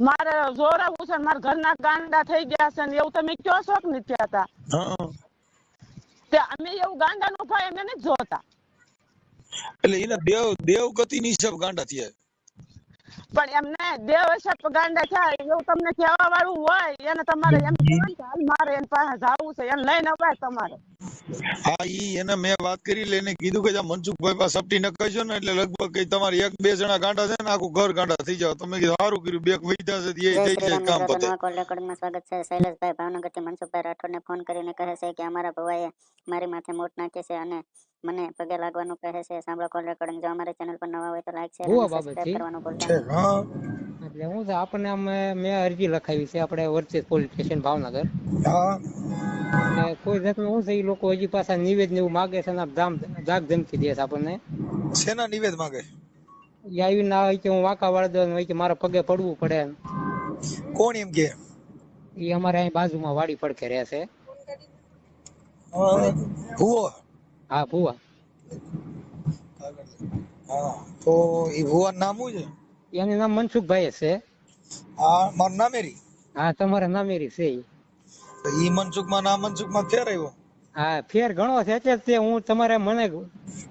મારે જોરાવું છે ને મારા ઘરના ગાંડા થઈ ગયા છે ને એવું તમે કયો છો કે નથી કહેતા? હા. તે અમે એવું ગાંડા નું ભાઈ અમે નથી જોતા. એટલે એના દેવ દેવ ગતિની હિસાબ ગાંડા થયા. પણ એમને દેવ હશે પગાંડા થાય એવું તમને કહેવા વાળું હોય એને તમારે એમ હાલ મારે એની પાસે જવું છે એને લઈને અવાય તમારે. હા ઈ એને મેં વાત કરી એટલે એને કીધું કે જા મનસુખભાઈ પાસે સપટી નખાઈજો ને એટલે લગભગ કઈ તમારે એક બે જણા ગાંડા છે ને આખું ઘર ગાંડા થઈ જાવ તમે કીધું સારું કર્યું બે વૈધા છે એ થઈ જાય કામ પતે. સ્વાગત છે. શૈલેષભાઈ ભાવનગરથી મનસુખભાઈ રાઠોડને ફોન કરીને કહે છે કે અમારા ભવાએ મારી માથે મોટ નાખે છે અને મને પગે લાગવાનું કહે છે સાંભળો કોલ રેકોર્ડિંગ જો અમારી ચેનલ પર નવા હોય તો લાઈક શેર અને સબસ્ક્રાઇબ કરવાનું ભૂલતા છે નહીં. હા. એટલે હું છે આપણને અમે મેં અરજી લખાવી છે આપણે વર્ચેસ પોલીસ સ્ટેશન ભાવનગર. હા. કોઈ જાતનું હું છે એ લોકો હજી પાછા નિવેદન એવું માગે છે ને ધામ ધાક ધમકી દે છે આપણને. શેના નિવેદ માગે? એ આવી ના હોય કે હું વાંકા વાળ દઉં હોય કે મારે પગે પડવું પડે કોણ એમ કે? એ અમારે અહીં બાજુમાં વાડી પડખે રહે છે. ભુવો હા ભુવા. હા તો એ ભુવા નામ શું છે? એનું નામ મનસુખભાઈ છે હા મારું નામેરી હા તમારા નામેરી છે ઈ. મનસુખમાં ના મનસુખમાં ફેર આવ્યો? હા ફેર ઘણો છે. એટલે તે હું તમારે મને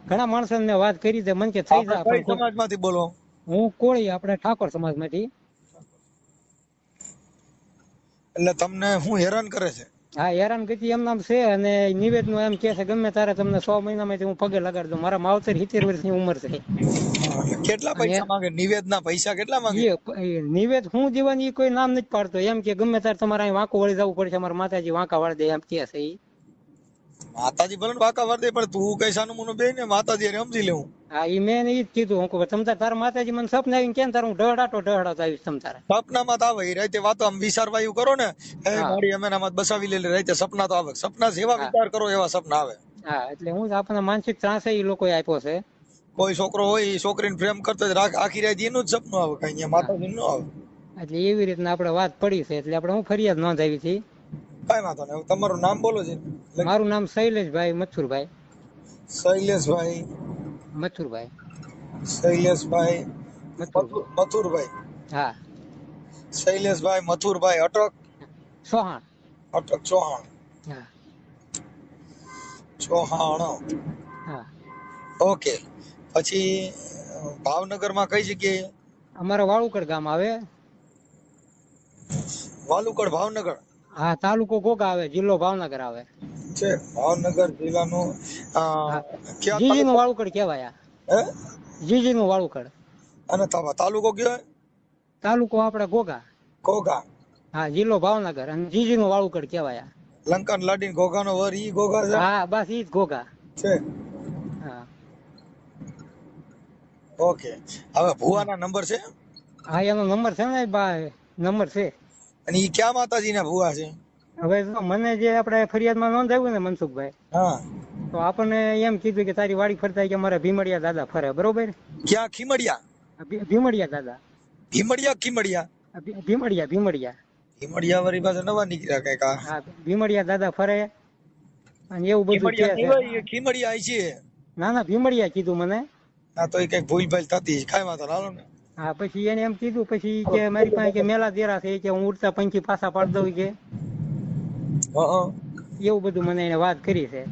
ઘણા માણસો ને વાત કરી છે. મને કે થઈ આપણે જા માંથી સમાજમાંથી બોલો? હું કોળી આપણે ઠાકોર સમાજમાંથી. એટલે તમને હું હેરાન કરે છે? હા હેરાનગતિ એમ નામ છે અને નિવેદનું એમ કે છે ગમે તારે તમને સો મહિનામાં હું પગે લગાડી દઉં. મારા માવતર સિત્તેર વર્ષની ઉંમર છે. કેટલા પૈસા માંગે? નિવેદના પૈસા કેટલા માંગે? એ એ નિવેદ હું જીવન ઈ કોઈ નામ નથી પાડતો. એમ કે ગમે તારે તમારે અહીં વાંકો વળી જવું પડશે મારા માતાજી વાંકા વાળી દે એમ કે છે ઈ. માતાજી ભલે ને વાંકા વાર દે પણ તું કઈ સાનું મુનું બે ને માતાજી અરે સમજી લેવું. હા ઈ મેં ઈ જ કીધું. હું કહું તમ તાર માતાજી મને સપના આવીને કેમ તારું હું ઢહડાતો ઢહડાતો આવીશ તમ તારે? સપનામાં તો આવે ઈ રાતે વાતો આમ વિચારવા એવું કરો ને એ મારી અમે નામાં બસાવી લે રાતે સપના તો આવે. સપના જેવા વિચાર કરો એવા સપના આવે. હા એટલે હું આપણને માનસિક ત્રાસ એ લોકોએ આપ્યો છે. કોઈ છોકરો હોય ઈ છોકરીને પ્રેમ કરતો રાખ- આખી રાત એનું જ સપનું આવે કઈ માતાજી નું આવે. એટલે એવી રીતના આપણે વાત પડી છે એટલે આપણે હું ફરિયાદ નોંધાવી હતી. કઈ વાંધો નહીં. તમારું નામ બોલો છે મારું નામ શૈલેષભાઈ મથુરભાઈ. શૈલેષભાઈ. મથુરભાઈ. શૈલેષભાઈ મથુર મથુર- મથુરભાઈ. હા. શૈલેષભાઈ મથુરભાઈ અટક. ચૌહાણ. અટક ચૌહાણ. હા. ચૌહાણ. હા. ઓકે. પછી ભાવનગરમાં કઈ જગ્યાએ? અમારા વાળુકડ ગામ આવે. વાલુકડ ભાવનગર. હા તાલુકો કોક આવે જિલ્લો ભાવનગર આવે. છે ભાવનગર જિલ્લાનો જીજી નું? વાળુકડ કહેવાય. હે? જીજી નું વાળુકડ. અને તાલુકો કયો? તાલુકો આપણે ગોગા. ઘોઘા હા જિલ્લો ભાવનગર અને જીજી નું વાળુકડ કહેવાય. લંકન લાડીન ઘોઘાનો વર ઈ ઘોઘા છે? હા બસ ઈ જ ગોગા. છે. હા. ઓકે. હવે ભુવાના નંબર છે? હા એનો નંબર છે ને બા નંબર છે. અને ઈ ક્યાં માતાજીના ભુવા છે? હવે જો મને જે આપણે ફરિયાદમાં નોંધાવ્યું ને મનસુખભાઈ હા. તો આપણને એમ કીધું કે તારી વાડી ફરતા કે અમારા ભીમડિયા દાદા ફરે બરોબર? ક્યાં? ખીમડિયા? ભીમડિયા દાદા. ભીમડિયા ખીમડિયા? ભીમડિયા ભીમડિયા. ભીમડિયા વરી પાછા પાસે નવા નીકળ્યા કંઈક કા હા ભીમડિયા દાદા ફરે. અને એવું બધું ખીમડિયા છે. ના ના ભીમડિયા કીધું મને. ના તો એ કંઈક ભૂલ ભાલ થતી કાંઈ વાંધો હાલો ને. હા પછી એને એમ કીધું પછી કે મારી પાસે કે મેલા દેરા છે કે હું ઉડતા પંખી પાછા પાડ દઉં કે. એવું બધું મને એને વાત કરી છે.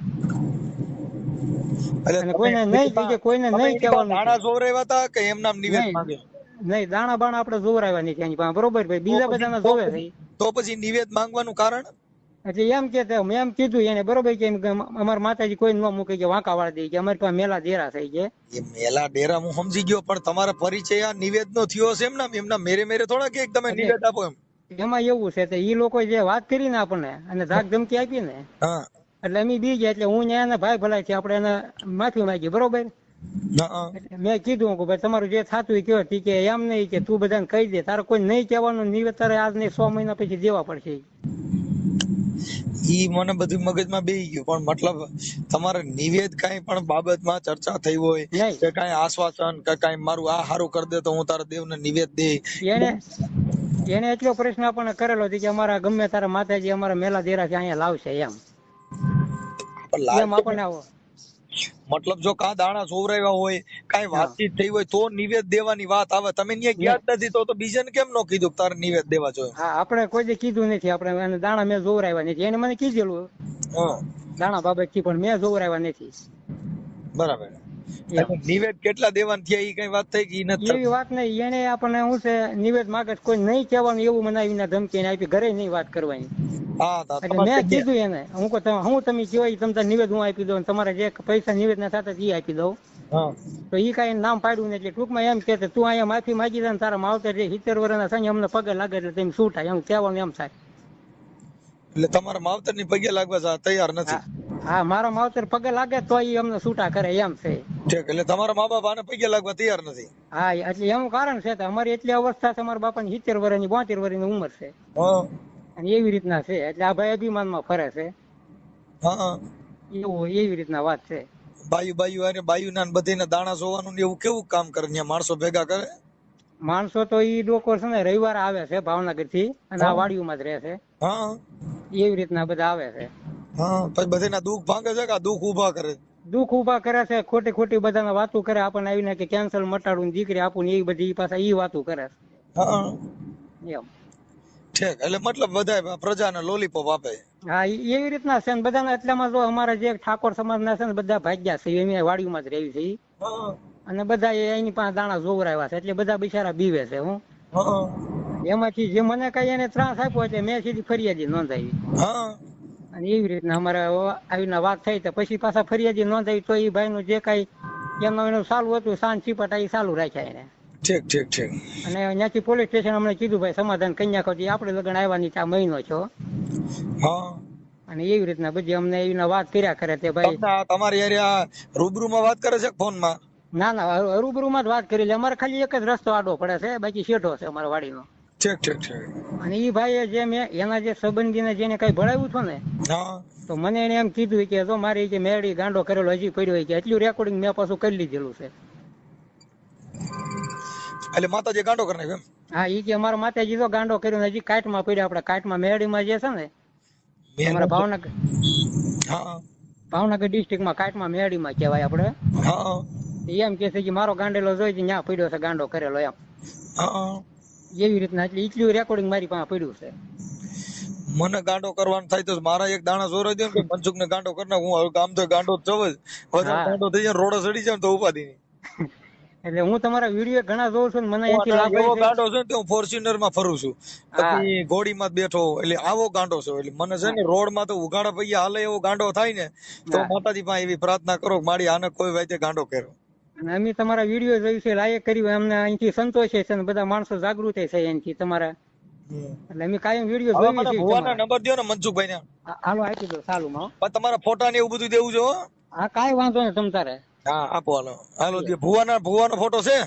અને કોઈને નહીં કે કોઈને નહીં કહેવાનું દાણા જોવરાવ્યા હતા કે એમ નામ નિવેદ. માંગે? નહીં દાણા બાણા આપણે જોવરાવ્યા નહીં પાસે બરોબર? ભાઈ બીજા બધાના જોવે છે. તો પછી નિવેદ માંગવાનું કારણ? એટલે એમ કે મેં એમ કીધું એને બરોબર કે અમાર માતાજી કોઈ ન મૂકે કે વાંકા વાળી દે કે અમારી પાસે મેલા ડેરા થઈ છે એ મેલા ડેરા હું સમજી ગયો પણ તમારા પરિચય આ નિવેદ નો થયો છે એમ નામ એમના મેરે મેરે થોડા કે તમે નિવેદ આપો એમ? એમાં એવું છે તે ઈ લોકો જે વાત કરી ને આપણને અને ધાક ધમકી આપી ને એટલે અમે બી ગયા એટલે હું ને ભાઈ ભલાઈ છે આપણે એને માફી માંગી બરોબર? મેં કીધું કે ભાઈ તમારું જે થતું કયો તી કે એમ નહીં કે તું બધાને કહી દે તારે કોઈ નહીં કહેવાનું નિવેદ તારે આજ નહીં સો મહિના પછી દેવા પડશે. ઈ મને બધું મગજમાં બેહી ગયું. પણ મતલબ તમારે નિવેદ કઈ પણ બાબતમાં ચર્ચા થઈ હોય કે કઈ આશ્વાસન કે કઈ મારું આ હારું કરી દે તો હું તારા દેવને નિવેદ દે એને એને એટલો પ્રશ્ન આપણને કરેલો કે અમારા ગમે તારા માતાજી અમારા મેલા દેરા છે અહીંયા લાવશે એમ. એમ આપણને આવો. મતલબ જો કા દાણા સોવરાવ્યા હોય કાંઈ વાતચીત થઈ હોય તો નિવેદ દેવાની વાત આવે. તમે ત્યાં ગયા જ નથી તો તો બીજાને કેમ નો કીધું કે તારે નિવેદ દેવા જોઈએ? હા આપણે કોઈ કીધું નથી. આપણે એને દાણા મેં જોવરાવ્યા નથી. એને મને કીધેલું. હા. દાણા બાબતથી પણ મેં જોવરાવ્યા નથી. બરાબર. નિવેદ કેટલા દેવાના થયા એ કઈ વાત થઈ કે નથી એવી વાત નહીં. એને આપણને શું છે નિવેદ માગે કોઈ નહીં કહેવાનું એવું મને આવીને ધમકી આપી ઘરે નહીં વાત કરવાની. એટલે મેં કીધું એને હું કહું તમે- હું તમે ઈ તમ નિવેદ હું આપી દઉં તમારે જે પૈસા નિવેદ ના થતા એ આપી દઉં. તો ઈ કઈ નામ પાડ્યું ને એટલે ટૂંકમાં એમ કે તું અહીંયા માફી માંગી દે તારા માવતર જે સિત્તેર વર્ષના ને અમને પગે લાગે એટલે તેમ શું થાય? એમ કહેવાનું એમ થાય. એટલે તમારા માવતરની પગે લાગવા તૈયાર નથી. હા મારો માવતર પગે લાગે તો ઈ અમને છૂટા કરે એમ છે. ઠીક એટલે તમારા મા બાપ આને પગે લાગવા તૈયાર નથી. હા એટલે એનું કારણ છે કે અમારી એટલી અવસ્થા છે અમારા બાપાની સિત્તેર વર્ષની બોતેર વર્ષની ઉંમર છે. અને એવી રીતના છે એટલે આ ભાઈ અભિમાનમાં ફરે છે. હા એવું એવી રીતના વાત છે. બાયુ બાયુ અને બાયુ ના બધીને દાણા જોવાનું ને એવું કેવું કામ કરે ત્યાં માણસો ભેગા કરે? માણસો તો ઈ લોકો છે ને રવિવારે આવે છે ભાવનગરથી અને આ વાડીઓમાં જ રહે છે. હા. એવી રીતના બધા આવે છે. હા પછી બધાના દુઃખ ભાંગે છે કે દુઃખ ઊભા કરે? દુઃખ ઊભા કરે છે ખોટી ખોટી બધાને વાતો કરે આપણને આવીને કે કેન્સલ મટાડું દીકરી આપું એ બધી પાછા એ વાતો કરે હા. એમ. ઠીક એટલે મતલબ બધા પ્રજાને લોલીપોપ આપે. હા એવી રીતના છે બધાને બધાના એટલામાં જો અમારા જે ઠાકોર સમાજના છે ને બધા ભાગ્યા છે એમ વાડીમાં જ રહેવી છે અને બધા એની પાસે દાણા જોવરાવ્યા છે એટલે બધા બિચારા બીવે છે હું. એમાંથી જે મને કઈ એને ત્રાસ આપ્યો એટલે મેં સીધી ફરિયાદી નોંધાવી. હા. અને એવી રીતના અમારે આવી વાત થઈ તો પછી પાછા ફરિયાદી નોંધાવી તો એ ભાઈનું જે કઈ એમનું એનું ચાલુ હતું સાંજ છીપટા એ ચાલુ રાખ્યા એને. ઠીક ઠીક ઠીક. અને ત્યાંથી પોલીસ સ્ટેશન અમને કીધું ભાઈ સમાધાન કન્યા ખોટી આપણે લગ્ન આવવાની ત્યાં આ મહિનો છો. હા. અને એવી રીતના બધી અમને એવી વાત કર્યા કરે તે ભાઈ. તમારી એરિયા રૂબરૂમાં વાત કરે છે ફોનમાં ના ના રૂબરૂમાં જ વાત કરી લે. અમારે ખાલી એક જ રસ્તો આડો પડે છે બાકી શેઠો છે અમારા વાડીનો. ઠીક ઠીક ઠીક. અને એ ભાઈએ જે મેં એના જે સંબંધીને જેને કઈ ભણાવ્યું હતું ને હા. તો મને એને એમ કીધું કે જો મારે જે મેળી ગાંડો કરેલો હજી પડ્યો હોય કે એટલું રેકોર્ડિંગ મેં પાછું કરી લીધેલું છે. એટલે માતાજી ગાંડો કરી નાખ્યો હા ઈ કે અમારા માતાજી તો ગાંડો કર્યો ને હજી કાટમાં પડ્યા આપણે કાટમાં મેળીમાં જે છે ને અમારા ભાવનગર હા. ભાવનગર ડિસ્ટ્રિક્ટમાં કાટમાં મેળીમાં કહેવાય આપણે. હા. એમ કે છે કે મારો ગાંડેલો જોઈ ત્યાં પડ્યો છે ગાંડો કરેલો એમ. હા. એવી રીતના એટલે એટલું રેકોર્ડિંગ મારી પાસે પડ્યું છે. મને ગાંડો કરવાનો થાય તો મારા એક દાણા જોરાઈ દે ને મનસુખ ને ગાંડો કરી હું હવે કામ તો ગાંડો જ જ. વધારે ગાંડો થઈ જાય રોડે ચડી જાય તો ઉપાધિ નહીં. એટલે હું તમારા વીડિયો ઘણા જોઉં છું મને અહીંથી લાભ એવો છે. ગાંડો છે તો હું ફોર્ચ્યુનરમાં ફરું છું. પછી ઘોડી માં બેઠો એટલે આવો ગાંડો છે. એટલે મને છે ને રોડમાં તો ઉઘાડા પૈયા હાલે એવો ગાંડો થાય ને તો માતાજી પાસે એવી પ્રાર્થના કરો કે મારી આને કોઈ વાતે ગાંડો કર્યો. અને અમે તમારા વીડિયો જોયું છે લાયક કર્યું અમને અહીંથી સંતોષ છે ને બધા માણસો જાગૃત છે અહીંથી તમારા. એટલે અમે કાયમ વીડિયો જોઈએ છીએ ભુવાના નંબર દો ને મનસુખભાઈ ને હાલો આપી દો સાલું માં પણ તમારા ફોટા ને એવું બધું દેવું જો હા? કાઈ વાંધો નહીં તમ તારે. હા આપો હાલો. હાલો જે ભુવાના ભુવાનો ફોટો છે?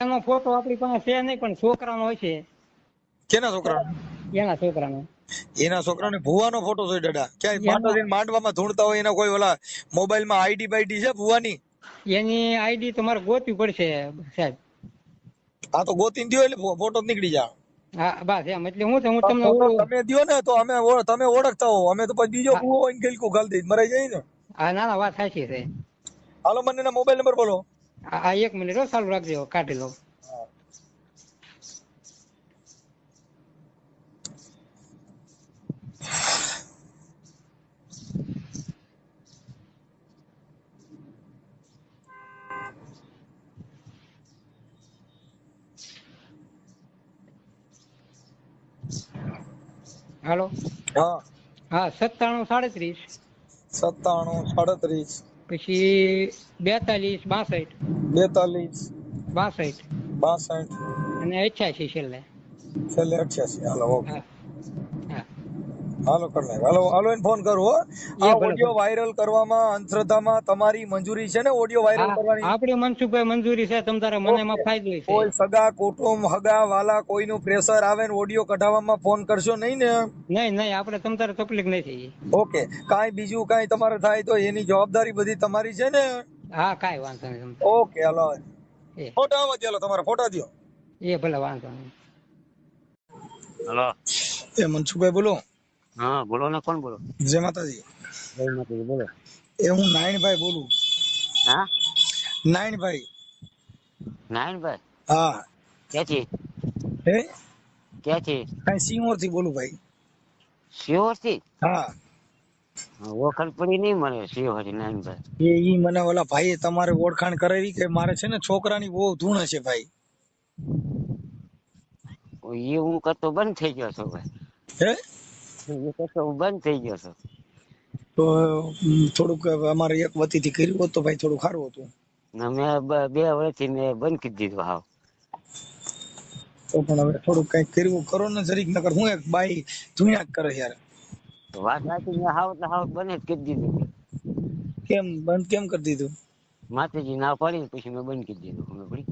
એનો ફોટો આપણી પાસે છે નહીં પણ છોકરાનો હોય છે. કેના છોકરા એના છોકરાનો. એના છોકરાને ભુવાનો ફોટો છે દાદા ક્યાંય એમાં- માંડવીને માંડવામાં ધૂણતા હોય એના કોઈ ઓલા મોબાઈલમાં આઈડી બાઈડી છે ભુવાની? એની આઈડી તમારે ગોતવી પડશે સાહેબ. આ તો ગોતીને દો એટલે ફોટો નીકળી જાય. હા બસ એમ. એટલે હું છે હું તમને તમે દો ને તો અમે તમે ઓળખતા હો અમે તો પછી બીજો કુવો હોય ને ગિલકું ગાલી દઈ મરાઈ જાય ને. હા ના ના વાત સાચી છે. હાલો મને મોબાઈલ નંબર બોલો. આ એક મિનિટ હો, ચાલુ રાખજો કાઢી લઉં. હાલો? હા. હા સત્તાણું સાડત્રીસ. સત્તાણું સાડત્રીસ. પછી બેતાલીસ બાસઠ. બેતાલીસ. બાસઠ. બાસઠ. અને અઠ્યાસી છેલ્લે. છેલ્લે અઠ્યાસી. Hello okay. હાલો કરી નાખ. હાલો હાલો એને ફોન કરો આ ઓડિયો વાયરલ કરવામાં અંધશ્રદ્ધામાં તમારી મંજૂરી છે ને ઓડિયો વાયરલ કરવાની? આપણી મનસુખભાઈ મંજૂરી છે તમ તારે મને એમાં ફાયદો છે. કોઈ સગા કુટુંબ હગા વાલા કોઈનું પ્રેશર આવે ને ઓડિયો કઢાવવામાં ફોન કરશો નહીં ને? નહીં નહીં આપણે તમ તારે તકલીફ નથી. ઓકે. કાંઈ બીજું કાંઈ તમારે થાય તો એની જવાબદારી બધી તમારી છે ને? હા કાંઈ વાંધો નહીં ઓકે હાલો ફોટા આવવા ચાલો તમારા ફોટા દો એ ભલે વાંધો નહીં. હલો. એ મનસુખભાઈ બોલો. હા બોલો ને કોણ બોલો? જય માતાજી. જય માતાજી બોલો. એ હું નારાયણભાઈ બોલું. હા? નાયણભાઈ ભાઈ. હા. ક્યાંથી? હે? ક્યાંથી? કઈ સિંહોરથી બોલું ભાઈ. સિંહોરથી હા ઓળખાણ પડી નહીં મને શિહોરથી નારાયણભાઈ એ ઈ મને ઓલા ભાઈએ તમારે ઓળખાણ કરાવી કે મારે છે ને છોકરાની બહુ ધૂણ છે ભાઈ. એ હું કરતો બંધ થઈ ગયો છો ભાઈ. હે? કરતો બંધ થઈ ગયો તો થોડુંક અમારે એક વતીથી કર્યું હોત તો ભાઈ થોડું સારું હતું. મેં બે વર્ષથી મેં બંધ કરી દીધું હાવ. તો પણ હવે થોડુંક કંઈક કર્યું. કરો ને જરીક નકર હું એક બાઈ ધૂણ્યા કરે યાર. વાત સાચી મેં હાવ એટલે હાવ બંધ જ કરી દીધું કેમ? બંધ કેમ કરી દીધું? માતાજી ના પાડી પછી મેં બંધ કરી દીધું પડી?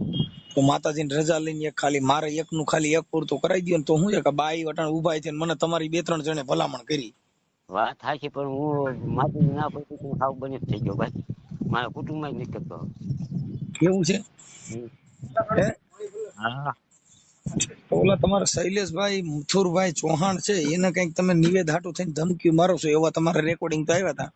તો માતાજીની રજા લઈને એક ખાલી મારે એકનું ખાલી એક પૂરતું કરાવી દયો ને તો હું છે કે બાઈ વટાણ ઊભા થઈને મને તમારી બે ત્રણ જણે ભલામણ કરી. વાત સાચી પણ હું માતાજી ના પછી હાવ બંધ જ થઈ ગયો ભાઈ મારા કુટુંબમાં જ કરતો. એવું છે? હા? ઓલા તમારા શૈલેષભાઈ મથુરભાઈ ચૌહાણ છે એને કંઈક તમે નિવેદ હાટું થઈને ધમકી મારો છો એવા તમારા રેકોર્ડિંગ તો આવ્યા હતા?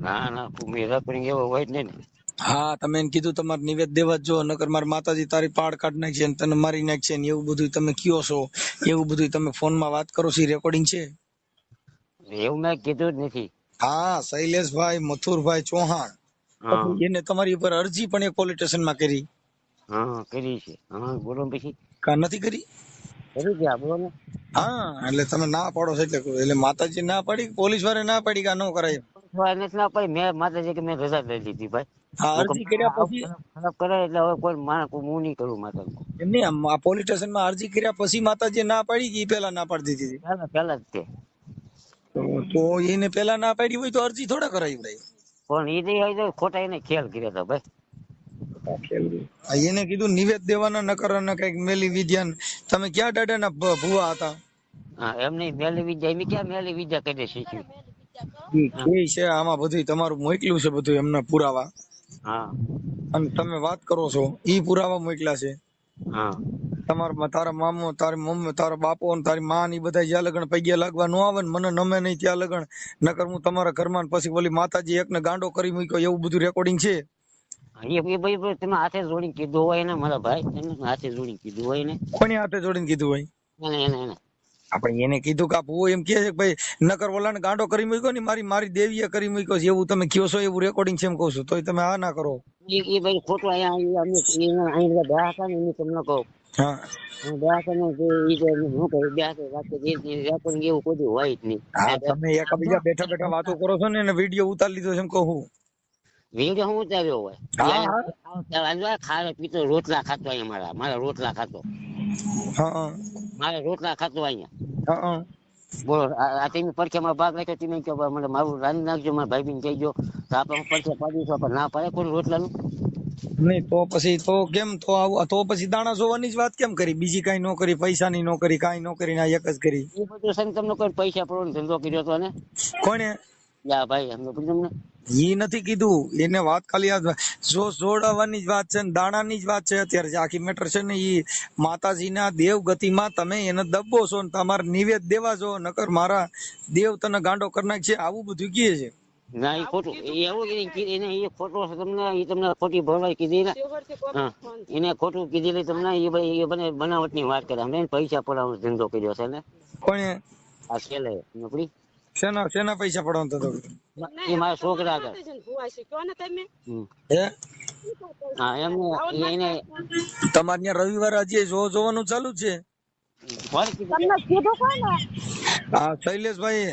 ના ના મેં રેકોર્ડિંગ એવો હોય જ નહીં ને. હા તમે એને કીધું તમારે નિવેદ દેવા જ નકર મારા માતાજી તારી પાડ કાઢ નાખશે ને તને મારી નાખશે ને એવું બધું તમે કયો છો? એવું બધું તમે ફોનમાં વાત કરો છો રેકોર્ડિંગ છે? એવું મેં કીધું જ નથી. હા શૈલેષભાઈ મથુરભાઈ ચૌહાણ. એને તમારી ઉપર અરજી પણ એક પોલીસ સ્ટેશનમાં કરી. હા કરી છે. હા બોલો પછી. કા નથી કરી? કરી છે બોલો ને. હા એટલે તમે ના પાડો છો એટલે એટલે માતાજી ના પાડી પોલીસ વાળે ના પાડી કે ન કરાય? નથી ના પાડી મેં માતાજી કે મેં રજા લઈ લીધી ભાઈ. હા અરજી કર્યા પછી ખરાબ કરે એટલે હવે કોઈ માણસ હું નહીં કરું માતાજી એમ નહીં આ પોલીસ સ્ટેશનમાં અરજી કર્યા પછી માતાજી ના પાડી કે પેલા ના પાડી દીધી પેલા પેલા જ તે એને પેલા ના પાડી હોય તો અરજી થોડા કરાવી ભાઈ પણ એ નહીં હોય તો ખોટા એને ખ્યાલ કર્યા હતા ભાઈ. એને કીધું નિવેદ દેવાના નકર કંઈક મેલી વિદ્યાન. તમે ક્યાં દાદાના ના ભુવા હતા? હા એમ નહીં મેલી વિદ્યા એમ ક્યાં મેલી વિદ્યા કરી શીખ્યું? છે આમાં બધું તમારું મોકલ્યું છે બધું એમના પુરાવા. હા. અને તમે વાત કરો છો ઈ પુરાવા મોકલ્યા છે. હા. તમારા તારા મામો તારી મમ્મી તારા બાપો અને તારી માં ને બધા જ્યાં લગન પૈયા લાગવા ન આવે ને મને નમે નહીં ત્યાં લગન. નકર હું તમારા ઘરમાં પછી ઓલી માતાજી એકને ગાંડો કરી મૂક્યો એવું બધું રેકોર્ડિંગ છે? તમે હાથે જોડીને કીધું હોય ને મારા ભાઈ એને હાથે જોડીને કીધું હોય ને. કોની હાથે જોડીને કીધું હોય? એને એને એને. આપણે એને કીધું કે આ એમ કે છે ભાઈ નકર વલણ ગાંડો કરી મૂક્યો ને મારી મારી દેવીએ કરી મૂક્યો છે એવું તમે કયો છો એવું રેકોર્ડિંગ છે એમ કહું છું તોય તમે આ ના કરો. એ ભાઈ ખોટું અહીંયા અહીંયા બેહા હતા ને તમને કહું. હા. ઈ કહું વાત રેકોર્ડિંગ એવું કોઈ હોય જ નહીં. હા તમે એકબીજા બેઠા બેઠા વાતો કરો છો ને એને વીડિયો ઉતારી લીધો છે એમ કહું વીડિયો હું ઉતાર્યો હોય? હા. પીતો રોટલા ખાતો અહીંયા મારા મારા રોટલા ખાતો. હા. મારે રોટલા ખાતો અહીંયા. બોલો આ તમે પડખેમાં ભાગ રાખ્યો તમે કહો? મને મારું રાંધી નાખજો મારા ભાઈ બીને કહેજો. તો આપણે પરખે પાડી છો આપણે ના પાડે કોઈ રોટલાનું? નહીં તો પછી તો કેમ? તો આવું તો પછી દાણા જોવાની જ વાત કેમ કરી? બીજી કઈ નો કરી પૈસાની નો કરી કાંઈ નો કરી ને એક જ કરી. એ બધું સંગ તમને કોઈ પૈસા પડવાનો ધંધો કર્યો તો ને? કોણે? યા ભાઈ પૂછ્યું તમને ઈ નથી કીધું. એને વાત ખાલી આ જો જોડાવાની જ વાત છે ને દાણાની જ વાત છે અત્યારે આખી મેટર છે ને ઈ માતાજીના દેવ ગતિમાં તમે એને દબો છો ને તમારે નિવેદ દેવા છો નકર મારા દેવ તને ગાંડો કરી નાખશે આવું બધું કહે છે. ના એ ખોટું. એવું એને એ ખોટો છે તમને એ તમને ખોટી ભરવાઈ કીધી ને. હા એને ખોટું કીધેલી તમને એ ભાઈ એ બને બનાવટની વાત કરે. અમે પૈસા પડાવવાનો ધંધો કર્યો છે ને. કોણે આ છેલ્લે નોકરી. શેના શેના પૈસા પડવાનો તો એ મારા છોકરા આગળ કયો ને તમે? હમ. હે? હા એમ એને તમારે ત્યાં રવિવારે હજી જો જોવાનું ચાલુ છે? તમને કીધું કોને હા શૈલેષભાઈ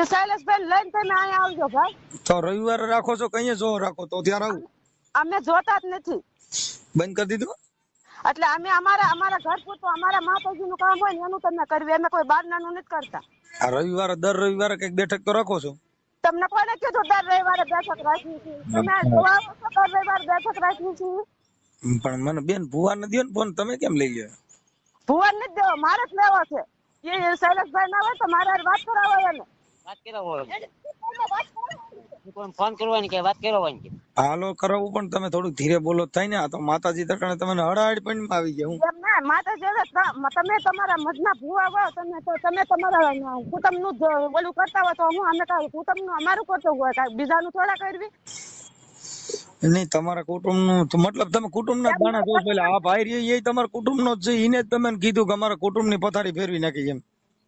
એ શૈલેષભાઈ લઈને તમે અહીંયા આવજો ભાઈ. તો રવિવારે રાખો છો કઈ જો રાખો? તો ત્યાં આવું અમે જોતા જ નથી. બંધ કરી દીધું? એટલે અમે અમારા અમારા ઘર પૂરતું અમારા માતાજી નું કામ હોય ને એનું તમને કરવી. અમે કોઈ બહારનાનું નથી કરતા. આ રવિવારે દર રવિવારે કંઈક બેઠક તો રાખો છો. તમને કોને કીધું દર રવિવારે બેઠક રાખવી છે? તમે જોવા છો દર રવિવારે બેઠક રાખવી છે? પણ મને બેન ભુવા નથી ને ફોન તમે કેમ લઈ ગયા? ભુવન નથી દો મારે જ લેવો છે. એ શૈલેષભાઈ ના હોય તો મારે હારે વાત કરાવવા ને. વાત કરાવો ફોન કરવાની કે વાત કરાવવાની કે. હાલો કરાવું પણ તમે થોડું ધીરે બોલો. તો થાય ને આ તો માતાજી તકણે તમને હડાડ પણ આવી ગયા હું. એમ ના માતાજી તમે તમારા મધના ભૂવા હો તમે તો તમે તમારા કુટુંબનું ઓલું કરતા હોય તો હું અમે કાંઈ કુટુંબનું અમારું કરતો હોય કાંઈ બીજાનું થોડા કરવી? નહીં તમારા કુટુંબનું મતલબ તમે કુટુંબ ના દાણા જો પેલા આ ભાઈ રે એ તમારા કુટુંબ નો જ છે એને જ તમે કીધું કે અમારા કુટુંબની પથારી ફેરવી નાખી એમ.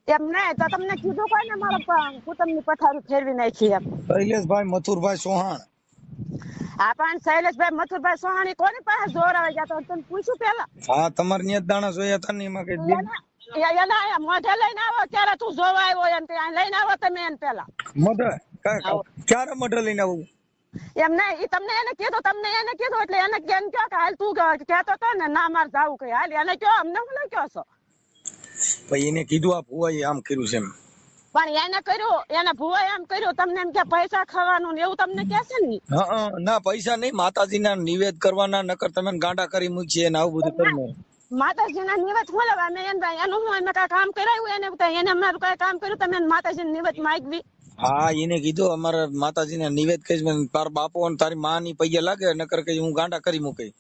એમ નહીં તો તમને કીધું કોઈ ને મારા કુટુંબની પથારી ફેરવી નાખી એમ. શૈલેષભાઈ મથુરભાઈ સોહાણ. આ પણ શૈલેષભાઈ મથુરભાઈ સોહાણી કોની પાસે જોર આવે ગયા તો તમે પૂછ્યું પેલા હા તમારે ન્યા દાણા જોયા હતા ને એમાં કઈ એના મોઢે લઈને આવો ત્યારે તું જોવા આવ્યો એમ ત્યાં લઈને આવો તમે એને પેલા મોઢે? ક્યારે મોઢે લઈને આવું? એમ નહીં ઈ તમને એને કીધું તમને એને કીધું એટલે એને કેમ કયો કે હાલ તું કેતો કહેતો તો ને ના મારે જાવું કઈ. હાલ એને કયો અમને હું ન કયો છો? પછી એને કીધું આ ભુવાએ આમ કર્યું છે એમ. પણ એને કર્યું એને ભુવાએ એમ કર્યું તમને એમ કે પૈસા ખાવાનું ને એવું તમને કે છે ને? હા ના પૈસા નહીં માતાજીના નિવેદ કરવાના નકર તમે ગાંડા કરી મૂકીએ ને આવું બધું કરીને. માતાજીના નિવેદ ખોલવા મેં એને એનું હું કાંઈ કામ કરાવ્યું એને એને અમારું કાંઈ કામ કર્યું તમે માતાજીને નિવેદ માગવી? હા એને કીધું અમારે માતાજીના નિવેદ કહીશ તાર બાપો અને તારી માં ની પૈયા લાગે નકર કઈ હું ગાંડા કરી મૂકી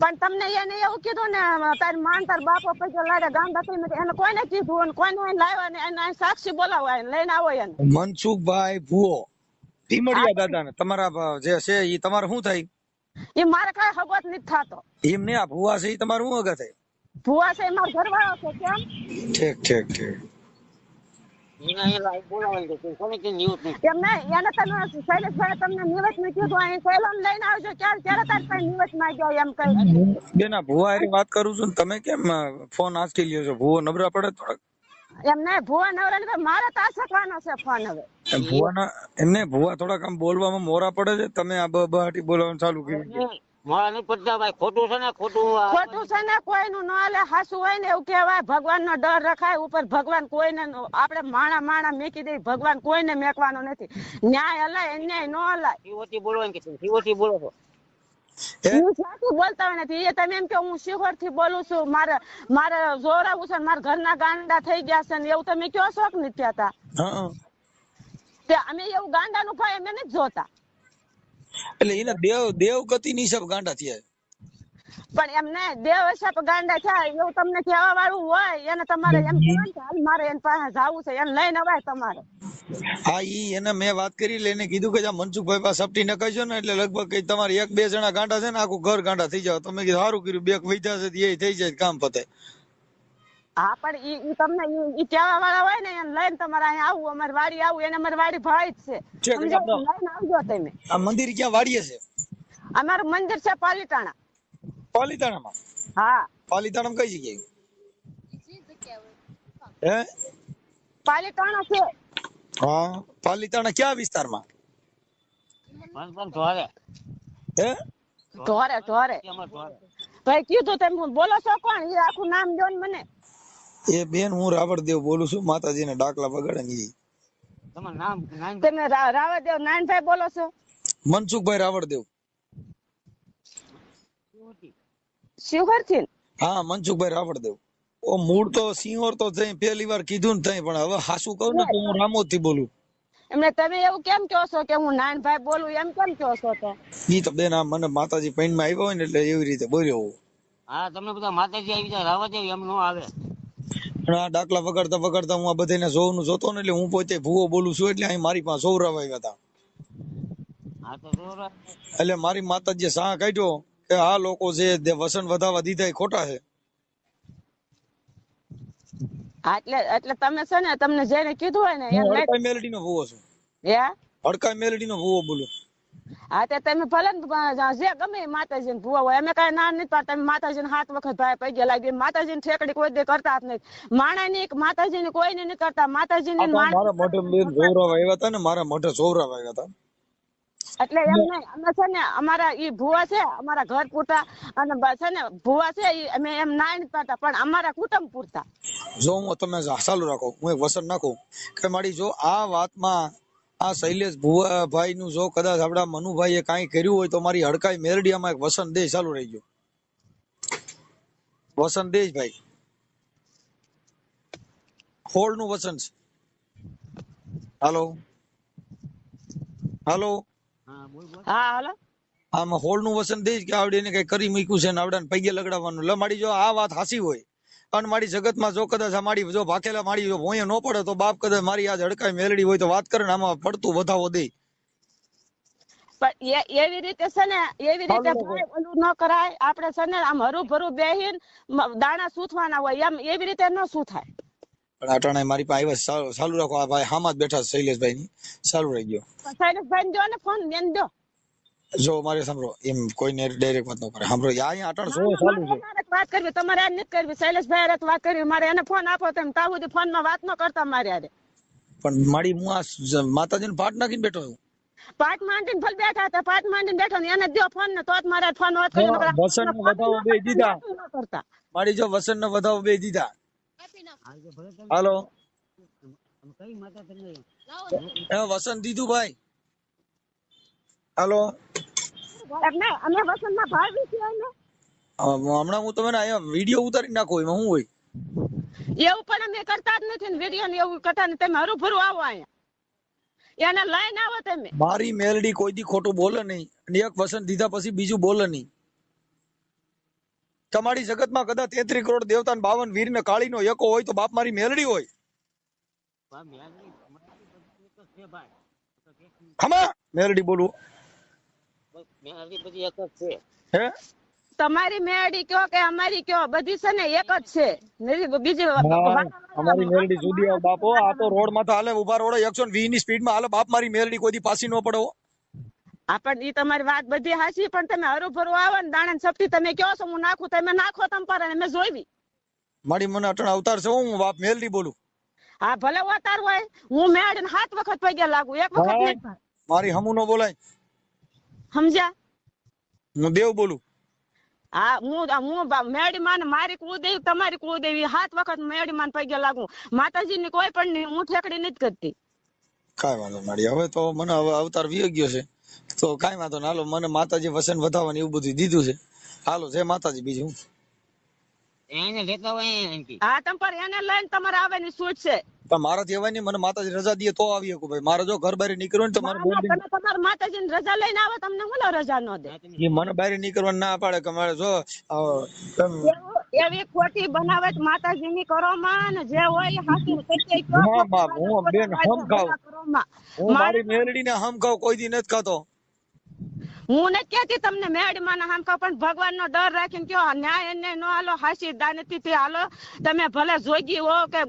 પણ તમને એને એવું કીધું ને તાર માન તાર બાપો પૈસા લાડે ગામ દખી નથી એને કોઈને કીધું અને કોઈને એને લાવ્યા ને એને સાક્ષી બોલાવવા લઈને આવો એને. મનસુખભાઈ ભુવો ધીમડિયા દાદા ને તમારા જે છે એ તમારે શું થાય? એ મારે કઈ હગવત નથી થતો. એમ ને આ ભુવા છે એ તમારું શું અગા થાય? ભુવા છે એ મારો ઘરવાળો છે કેમ? ઠીક ઠીક ઠીક. એને અહીંયા લાઈવ બોલાવવાની છે કોને કઈ ન્યૂઝ નહીં એમ એને તમે શૈલેષભાઈ તમને નિવેદ ને કીધું અહીં સૈલોન લઈને આવજો ક્યારે ક્યારે તારી પાસે નિવેદ માંગ્યો એમ કઈ બેન ભુવા હારે વાત કરું છું તમે કેમ ફોન આસકી લ્યો છો? ભુવો નબળા પડે થોડાક. એમ નહીં ભુવા નવરા ને મારે તો આસકવાનો છે ફોન હવે. ભુવા ભુવાના એમને ભુવા થોડાક આમ બોલવામાં મોરા પડે છે? તમે આ બહાટી બોલવાનું ચાલુ કર્યું મારા નહીં પડતા ભાઈ ખોટું છે ને ખોટું ખોટું છે ને કોઈનું ન હાલે હાસું હોય ને એવું કહેવાય ભગવાન નો ડર રખાય ઉપર ભગવાન કોઈને ન- આપણે માણા માણા મેકી દઈ ભગવાન કોઈને મેકવાનો નથી. ન્યાય હલાય અન્યાય ન હલાય. કે તમે બોલો છો. હે? બોલતા નથી એ તમે એમ કે હું શિહોરથી બોલું છું મારે મારે જોરાવું છે મારા ઘરના ગાંડા થઈ ગયા છે ને એવું તમે કયો છો નથી કહેતા? અમે એવું ગાંડાનું ભાઈ અમે નથી જોતા. એટલે એને દેવ દેવગતિ ની સબ ગાંડા થયા. પણ એમને દેવ હિસાબ ગાંડા થાય એવું તમને કહેવા વાળું હોય એને તમારે એમ કહેવાનું કે હાલ મારે એની પાસે જાવું છે એને લઈને અવાય તમારે. હા ઈ એને મેં વાત કરી એટલે એને કીધું કે જા મનસુખભાઈ પાસે સપટી નખાઈજો ને એટલે લગભગ કઈ તમારે એક બે જણા ગાંડા છે ને આખું ઘર ગાંડા થઈ જાવ તમે કીધું સારું કર્યું બે વૈધા છે એ થઈ જાય કામ પતે. હા પણ ઈ ઈ તમને ઈ- કહેવા વાળા હોય ને એને લઈને તમારે અહીંયા આવું અમારી વાડી આવું એને અમારી વાડી ભાઈ જ છે? લઈને આવજો તમે. આ મંદિર ક્યાં વાડીએ છે? અમારું મંદિર છે પાલીતાણા. પાલીતાણામાં? હા. પાલીતાણામાં કઈ જગ્યાએ? હે? પાલીતાણા છે. હા પાલીતાણા કયા વિસ્તારમાં? હે? ઢોરે ઢોરે ધોરે. ભાઈ કીધું તમે બોલો છો કોણ? એ આખું નામ દો ને મને. એ બેન હું રાવળદેવ બોલું છું માતાજીના ડાકલા વગાડે ને ઈ. તમારું નામ નામ? તમે રા- નાનભાઈ બોલો છો? મનસુખભાઈ રાવળદેવ. શિવહર હા મનસુખભાઈ રાવળદેવ. ઓ મૂળ તો સિંહોર તો થઈ પહેલી વાર કીધું ને થઈ પણ હવે હાસુ કહું ને તો હું રામોદથી બોલું. એમને તમે એવું કેમ કહો છો કે હું નાનભાઈ બોલું એમ કેમ કહો છો તો? ઈ તો બેન આ મને માતાજી પૈણમાં આવ્યો હોય ને એટલે એવી રીતે બોલ્યો હું. હા તમને બધા માતાજી આવી જાય રાવજે એમ નો આવે. પણ આ વગાડતા વગાડતા હું આ બધાને સૌનું જોતો ને એટલે હું પોતે ભૂવો બોલું છું એટલે અહીં મારી પાસે સૌરવ આવ્યા હતા. એટલે મારી માતાજીએ સાહ કાઢ્યો કે આ લોકો છે જે વસન વધાવા દીધા એ ખોટા છે. એટલે એટલે તમે છે ને તમને જેને કીધું હોય ને હડકાઈ મેલડી નો ભૂવો છું. હે હડકાઈ મેલડી નો ભૂવો બોલું. હા તે તમે ભલે જે ગમે માતાજી ને ભૂવા હોય અમે કઈ ના નથી પાડતા. માતાજી ને હાથ વખત ભાઈ પગે લાગી માતાજીની ઠેકડી કોઈ દે કરતા જ નહીં માણા ની માતાજીની કોઈ નહીં કરતા. માતાજી ને મારા મોઢે સૌરાવ આવ્યા હતા ને મારા મોઢે સૌરાવ આવ્યા હતા. એટલે એમ નહીં. અમે છે ને અમારા ઈ ભુવા છે અમારા ઘર પૂરતા. અને છે ને ભુવા છે ઈ અમે એમ ના નથી પાડતા પણ અમારા કુટુંબ પૂરતા. જો હું તમે ચાલુ રાખો. હું એક વસન નાખું કે મારી જો આ વાતમાં આ શૈલેષ ભુવાભાઈ નું જો કદાચ આપડા મનુભાઈએ કાંઈ કર્યું હોય તો મારી હડકાઈ મેરડિયામાં એક વસંત દેશ ચાલુ રહી ગયો. વસંત દેશ ભાઈ. હોળનું વસન હાલો. હાલો. હા હાલો. આમાં હોળનું વસન દેશ કે આવડે એને કઈ કરી મૂક્યું છે ને આવડાને પૈગે લગડાવવાનું લમાડી જો આ વાત હાસી હોય. અને મારી જગતમાં જો કદાચ આ મારી જો ભાખેલા મારી જો ભોંય ન પડે તો બાપ કદાચ મારી આજ હડકાઈ મેલડી હોય તો વાત કરે ને આમાં પડતું વધાવો દે. પણ એવી રીતે છે ને એવી રીતે ઓલું ન કરાય. આપણે છે ને આમ હરું ભરું બેહીન દાણા સૂથવાના હોય. એમ એવી રીતે ન સૂથાય. પણ અટાણે મારી પાસે આવ્યા ચાલુ રાખો. આ ભાઈ હામાં જ બેઠા શૈલેષભાઈ ની ચાલુ રહી ગયો. શૈલેષભાઈ જો ને ફોન બેન દો જો મારે સાંભળો એમ કોઈને ડાયરેક્ટ વાત ન કરે. સાંભળો આ અહીંયા અટાણે જો ચાલુ છે. વાત કરવી તમારે આ નથી કરવી. શૈલેષભાઈ હારે વાત કરવી મારે એને ફોન આપો તેમ તાવ ફોનમાં વાત ન કરતા મારે હારે. પણ મારી હું આ જ- પાટ નાખીને બેઠો છું. પાટ માંડીને ભલે બેઠા હતા પાટ માંડીને બેઠો ને એને દો ફોન ને તો જ મારે ફોન વાત કરી વસન વસંતને વધાવો બે દીધા. મારી જો વસંત ને વધાવો બે દીધા. હાલો. કઈ માતા તમને એ વસંત દીધું ભાઈ. હાલો. એટલે અમે વસંતના ભાવી ને હમણાં હું તમને અહીંયા વીડિયો ઉતારી નાખો એમાં શું હોય? એવું પણ અમે કરતા જ નથી ને વીડિયો ને એવું કરતા ને તમે હરું ભરું આવો અહીંયા. એને લઈને આવો તમે. મારી મેલડી કોઈ દી ખોટું બોલે નહીં અને એક વસંત દીધા પછી બીજું બોલે નહીં. તમારી જગતમાં કદાચ તેત્રી કરોડ દેવતા ને બાવન વીર ને કાળી નો એકો હોય તો બાપ મારી મેલડી હોય. હમા મેલડી બોલવું બસ બધી એક જ છે. હે? તમારી મેળી કયો કે અમારી કયો? બધી છે ને એક જ છે. બીજી અમારી મેળી જુદી આવે બાપો. આ તો રોડમાં હાલે ઊભા રોડ એકસો વીસની સ્પીડમાં હાલે. બાપ મારી મેળી કોઈ દી પાસી નો પડો આપણ ઈ તમારી વાત બધી હાચી પણ તમે હરુ ભરું આવો ને દાણા સપટી તમે કયો છો? હું નાખું તમે નાખો તમ પર મેં જોઈવી મારી મને અટણ અવતાર છે હું બાપ મેળી બોલું. હા ભલે અવતાર હોય હું મેળ ને સાત વખત પગે લાગુ એક વખત નહીં મારી હમુ નો બોલાય. સમજ્યા? હું દેવ બોલું. હા હું હું બા- મેળી માં મારી કુળદેવી તમારી કુળદેવી સાત વખત મેળી માન પગે લાગુ. માતાજી ની કોઈ પણ હું ઠેકડી નથી કરતી. કઈ વાંધો માડી હવે તો મને હવે અવતાર વી ગયો છે. તો કઈ વાંધો ના હાલો મને માતાજી વસન વધાવવાનું એવું બધું દીધું છે. હાલો જય માતાજી બીજું એને લેતો હોય હા તમ પર એને લઈને તમારે આવવાની છૂટ છે. પણ મારા જેવા ની મને માતાજી રજા દે તો આવી શકું ભાઈ. મારા જો ઘર બહાર નીકળવું ને તો મારે તમે તમારા માતાજી ની રજા લઈને આવો તમને હું રજા ન દે. એ મને બહાર નીકળવા ના પાડે કે મારે જો એવું- ખોટી બનાવટ માતાજી ની કરો માં ને જે હોય એ હાચું સત્ય. હા, બાપ, હું બેન હમ ખાવ હું મારી મેરડી ને હમ ખાવ કોઈ દી નથી ખાતો. હું ને કેતી તમને મેળી માં હામ પણ ભગવાન નો ડર રાખીને કયો ન્યાય એને નો હાલો હાસી દાનતી થી હાલો તમે ભલે જોગી હો કે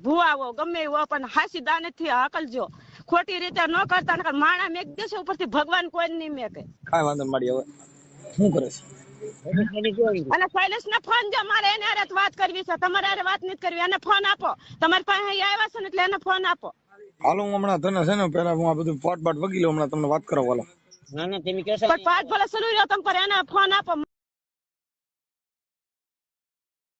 ભુવા હો ગમે હો પણ હાસી દાનતી હકલજો ખોટી રીતે ન કરતા નકર માણા મેક દેશે ઉપરથી ભગવાન કોઈ નહીં મેકે. કાંઈ વાંધો મળી હવે શું કરે છે? અને શૈલેષ ને ફોન જો મારે એને હારે વાત કરવી છે તમારે હારે વાત નથી કરવી એને ફોન આપો. તમારી પાસે આવ્યા છે ને એટલે એને ફોન આપો. હાલો હું હમણાં તને છે ને પેલા હું આ બધું પોટ બાટ વગી લઉં હમણાં તમને વાત કરો હાલો. ના ના તમે કહો છો પાઠ ભલે સલું રહ્યો તમે પર એને ફોન આપો.